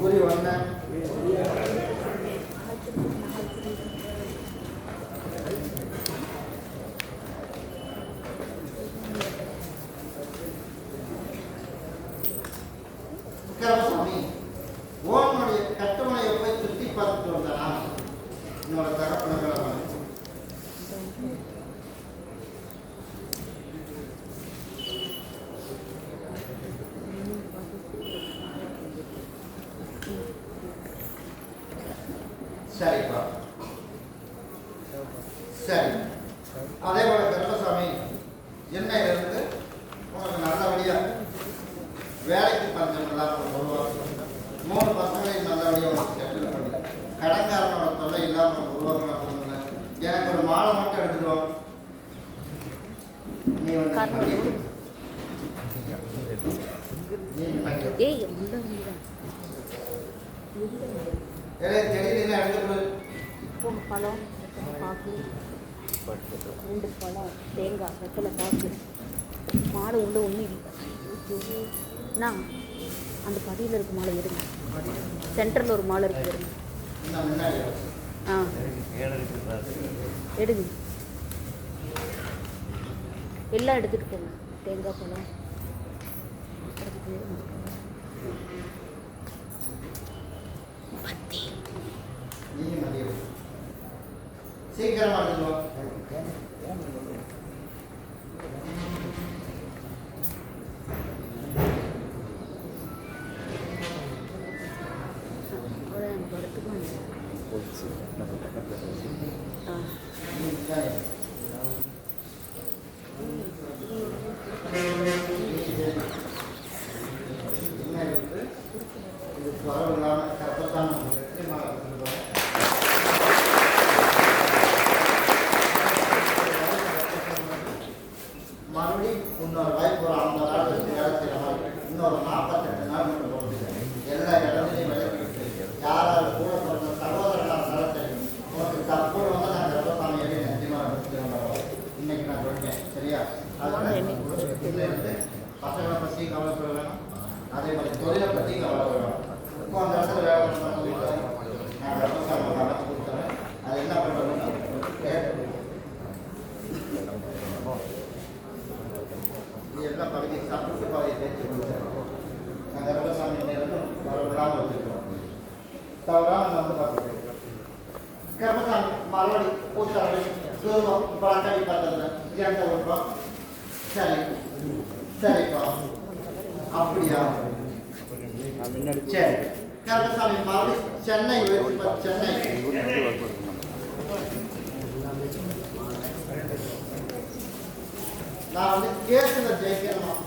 குறி ஒன்று விக்ரமசாமி கட்டுமனையை போய் சுற்றி பார்த்துட்டு வந்தானா என்னோட தகப்பனங்களை சரிப்பா. சரி. அதே போல கருப்பசாமி என்னையிலிருந்து உனக்கு நல்லபடியா வேலைக்கு பஞ்சம் இல்லாமல் உருவாக்கணும் மூணு பசங்களையும் நல்லபடியாக உனக்கு செட்டில் பண்ணி. கடன்காரனோட தொல்லை இல்லாமல் உருவாக்கணும் அப்படின்னு எனக்கு ஒரு மாலை மட்டும் எடுத்துருவோம் நீ வந்து. ஏய் பழம் பாக்கு ரெண்டு பழம் தேங்காய் வெத்தலை பாக்கு மாடு உள்ள ஒன்றும் இல்லை. அந்த படியில் இருக்க மாலை எடுங்க சென்டரில் ஒரு மாலை இருக்கு வா. ஆ. எடுங்க. எல்லாம் எடுத்துகிட்டு போங்க. தேங்காய் பழம். சீக்கிரமா எடுத்துக்கோ அவ்வளோ எனக்கு மறுபடியும் இன்னொரு வாய்ப்பு ஒரு ஐம்பது நாள் வச்சு வேலை செய்யற மாதிரி. இன்னொரு நாற்பத்தெட்டு நாள் மட்டும் போட்டுருக்கேன் எல்லா இடத்துலையும் விளக்கிட்டு யாராவது கூட பிறந்த சகோதரனாக இருந்தாலும் சரி உனக்கு தப்பு வந்து நான் கர்ப்பசாமி எழுதி நிச்சயமாக எடுத்துக்கிறேன் இன்னைக்கு நான் சொல்லிட்டேன் சரியா? அதனால இருந்து பசங்களை பற்றி கவலைப்பட வேணும். அதே மாதிரி தொழிலை பற்றி கவலைப்பட வேணும் இப்போ அந்த இடத்துல வேலை பண்ண வீட்டில் நான் கர்ப்பசாமி நடத்தி கொடுத்துறேன் அது என்ன பண்ணுறதுன்னு கேட்டு இது எல்லாம் பகுதி சாப்பிட்டு பாதியை தேய்ச்சி கொடுத்துருக்கோம் நாங்கள் விவசாயம் நேரம் வரவிடாமல் வச்சுருக்கோம். தவறாக நம்ம வந்து பார்த்துருக்கோம் கர்மசாமி மறுபடி பூசாரி தூரம் பழக்கடி பார்த்ததுல எந்த விடுறோம் சரி சரிப்பா. அப்படியா? சரி. கர்மசாமி மறுபடி சென்னை சென்னை. நான் வந்து கேஸில் ஜெயிக்கணும்?